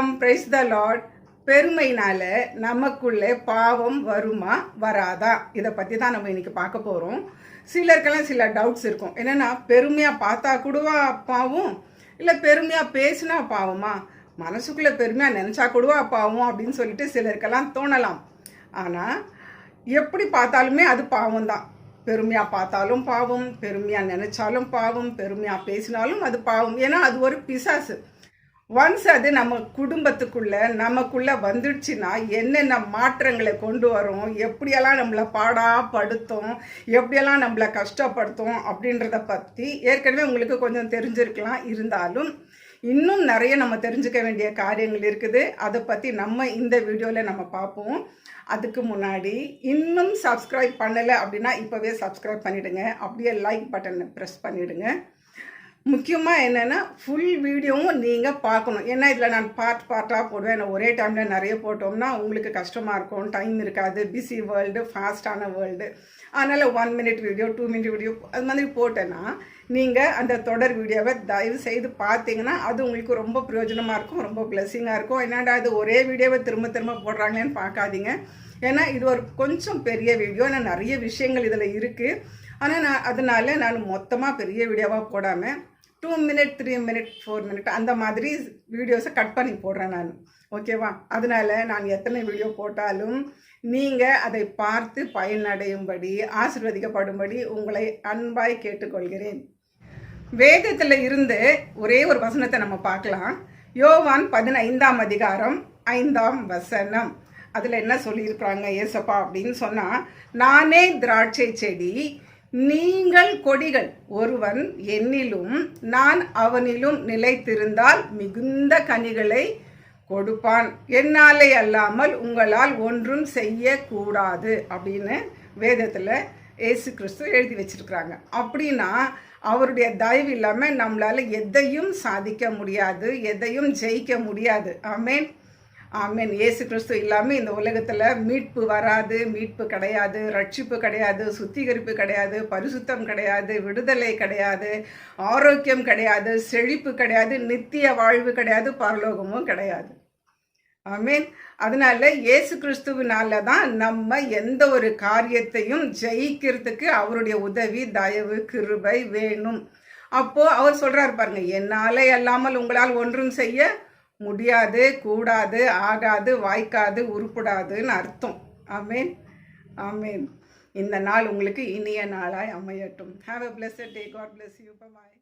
ஸ்தோத்திரம் praise the Lord பெருமைனால நமக்குள்ளே பாவம் வருமா வராதா? இதை பற்றி தான் நம்ம இன்னைக்கு பார்க்க போகிறோம் சிலருக்கெல்லாம் சில டவுட்ஸ் இருக்கும். என்னென்னா பெருமையாக பார்த்தா கூடவா பாவம்? இல்லை பெருமையாக பேசினா பாவமா? மனசுக்குள்ளே பெருமையாக நினச்சா கூடவா பாவம் அப்படின்னு சொல்லிட்டு சிலருக்கெல்லாம் தோணலாம். ஆனால் எப்படி பார்த்தாலுமே அது பாவம் தான் பெருமையாக பார்த்தாலும் பாவம் பெருமையாக நினச்சாலும் பாவம் பெருமையாக பேசினாலும் அது பாவம். ஏன்னா அது ஒரு பிசாசு. ஒன்ஸ் அது நம்ம குடும்பத்துக்குள்ள நமக்குள்ள வந்துடுச்சுன்னா என்னென்ன மாற்றங்களை கொண்டு வரும் எப்படியெல்லாம் நம்மளை பாடாப்படுத்தும் எப்படியெல்லாம் நம்மளை கஷ்டப்படுத்தும் அப்படின்றத பற்றி ஏற்கனவே உங்களுக்கு கொஞ்சம் தெரிஞ்சிருக்கலாம். இருந்தாலும் இன்னும் நிறைய நம்ம தெரிஞ்சுக்க வேண்டிய காரியங்கள் இருக்குது. அதை பற்றி நம்ம இந்த வீடியோவில் நம்ம பார்ப்போம். அதுக்கு முன்னாடி இன்னும் சப்ஸ்கிரைப் பண்ணலை அப்படின்னா இப்போவே சப்ஸ்கிரைப் பண்ணிவிடுங்க அப்படியே லைக் பட்டனை ப்ரெஸ் பண்ணிவிடுங்க முக்கியமாக என்னென்னா ஃபுல் வீடியோவும் நீங்கள் பார்க்கணும். ஏன்னா இதில் நான் பார்ட் பார்ட்டாக போடுவேன். நான் ஒரே டைமில் நிறைய போட்டோம்னா உங்களுக்கு கஷ்டமாக இருக்கும். டைம் இருக்காது. பிஸி வேர்ல்டு ஃபாஸ்டான வேர்ல்டு அதனால் one minute video two minute video அது மாதிரி போட்டேன்னா நீங்கள் அந்த தொடர் வீடியோவை தயவு செய்து பார்த்தீங்கன்னா அது உங்களுக்கு ரொம்ப பிரயோஜனமாக இருக்கும். ரொம்ப பிளஸ்ஸிங்காக இருக்கும். என்னடா அது ஒரே வீடியோவை திரும்ப திரும்ப போடுறாங்களேன்னு பார்க்காதீங்க. ஏன்னா இது ஒரு கொஞ்சம் பெரிய வீடியோ ஏன்னா நிறைய விஷயங்கள் இதில் இருக்குது ஆனால் நான் அதனால நான் மொத்தமாக பெரிய வீடியோவாக போடாமல் two minute three minute four minute அந்த மாதிரி வீடியோஸை கட் பண்ணி போடுறேன் நான். ஓகேவா அதனால நான் எத்தனை வீடியோ போட்டாலும் நீங்கள் அதை பார்த்து பயனடையும்படி ஆசிர்வதிக்கப்படும்படி உங்களை அன்பாய் கேட்டுக்கொள்கிறேன். வேதத்தில் இருந்து ஒரே ஒரு வசனத்தை நம்ம பார்க்கலாம். யோவான் பதினைந்தாம் அதிகாரம் ஐந்தாம் வசனம். அதில் என்ன சொல்லியிருக்கிறாங்க ஏசப்பா அப்படின்னு சொன்னால் நானே திராட்சை செடி நீங்கள் கொடிகள். ஒருவன் என்னிலும் நான் அவனிலும் நிலைத்திருந்தால் மிகுந்த கனிகளை கொடுப்பான். என்னாலே அல்லாமல் உங்களால் ஒன்றும் செய்யக்கூடாது அப்படின்னு வேதத்தில் ஏசு கிறிஸ்து எழுதி வச்சிருக்கிறாங்க. அப்படின்னா அவருடைய தயவு இல்லாமல் நம்மளால் எதையும் சாதிக்க முடியாது எதையும் ஜெயிக்க முடியாது. ஆமேன். ஆமேன். இயேசு கிறிஸ்து இல்லாமல் இந்த உலகத்தில் மீட்பு வராது மீட்பு கிடையாது ரட்சிப்பு கிடையாது சுத்திகரிப்பு கிடையாது பரிசுத்தம் கிடையாது விடுதலை கிடையாது ஆரோக்கியம் கிடையாது செழிப்பு கிடையாது நித்திய வாழ்வு கிடையாது பரலோகமும் கிடையாது. ஆமீன். அதனால இயேசு கிறிஸ்துவினால தான் நம்ம எந்த ஒரு காரியத்தையும் ஜெயிக்கிறதுக்கு அவருடைய உதவி தயவு கிருபை வேணும். அப்போ அவர் சொல்றாரு பாருங்க என்னாலே அல்லாமல் உங்களால் ஒன்றும் செய்ய முடியாது கூடாது ஆகாது வாய்க்காது உருப்படாதுன்னு அர்த்தம். ஆமேன். ஆமேன். இந்த நாள் உங்களுக்கு இனிய நாளாய் அமையட்டும். Have a blessed day God bless you bye